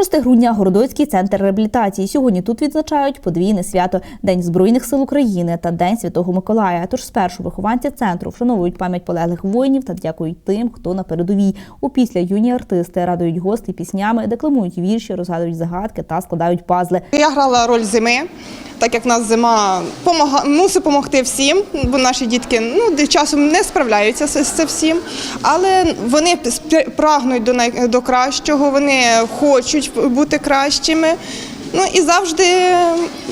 6 грудня Городоцький центр реабілітації. Сьогодні тут відзначають подвійне свято День Збройних сил України та День Святого Миколая. Тож спершу вихованці центру вшановують пам'ять полеглих воїнів та дякують тим, хто на передовій. Упісля юні артисти радують гостей піснями, декламують вірші, розгадують загадки та складають пазли. Я грала роль зими, так як в нас зима помога, мусить допомогти всім, бо наші дітки ну, часом не справляються з цим всім. Але вони прагнуть до, най, до кращого, вони хочуть бути кращими. Ну і завжди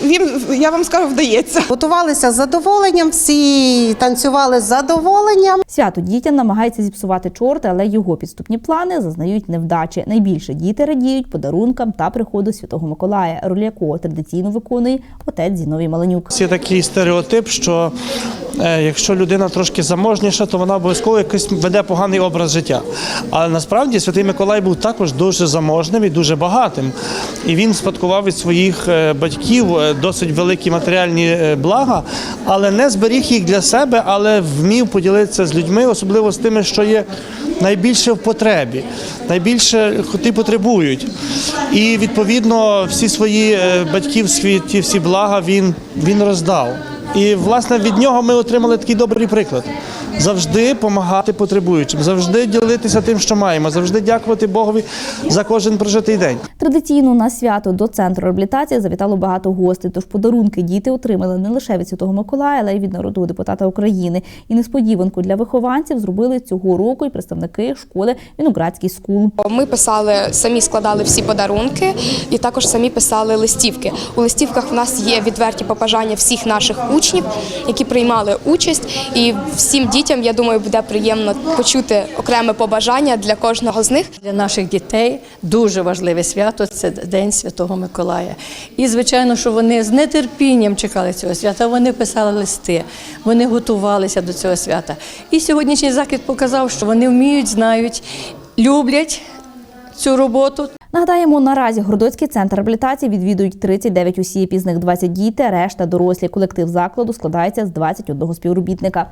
їм, я вам скажу, вдається. Готувалися з задоволенням, всі танцювали з задоволенням. Свято дітям намагається зіпсувати чорти, але його підступні плани зазнають невдачі. Найбільше діти радіють подарункам та приходу Святого Миколая, роль якого традиційно виконує отець Зіновій Маленюк. Є такий стереотип, що якщо людина трошки заможніша, то вона обов'язково якось веде поганий образ життя. Але насправді Святий Миколай був також дуже заможним і дуже багатим. І він спадкував від своїх е, батьків е, досить великі матеріальні е, блага, але не зберіг їх для себе, але вмів поділитися з людьми, особливо з тими, що є найбільше в потребі, найбільше ті потребують. І відповідно всі свої е, батьківські ті всі блага він, він роздав. І власне від нього ми отримали такий добрий приклад. Завжди допомагати потребуючим, завжди ділитися тим, що маємо, завжди дякувати Богові за кожен прожитий день. Традиційно на свято до центру реабілітації завітало багато гостей. Тож подарунки діти отримали не лише від Святого Миколая, але й від народного депутата України. І несподіванку для вихованців зробили цього року і представники школи Віноградський скул. Ми писали, самі складали всі подарунки і також самі писали листівки. У листівках в нас є відверті побажання всіх наших учнів, які приймали участь. І всім дітям, я думаю, буде приємно почути окреме побажання для кожного з них. Для наших дітей дуже важливе свято це День Святого Миколая. І звичайно, що вони з нетерпінням чекали цього свята. Вони писали листи, вони готувалися до цього свята. І сьогоднішній захід показав, що вони вміють, знають, люблять цю роботу. Нагадаємо, наразі Городоцький центр реабілітації відвідують 39 осіб, із них 20 діти, решта дорослі. Колектив закладу складається з 21 співробітника.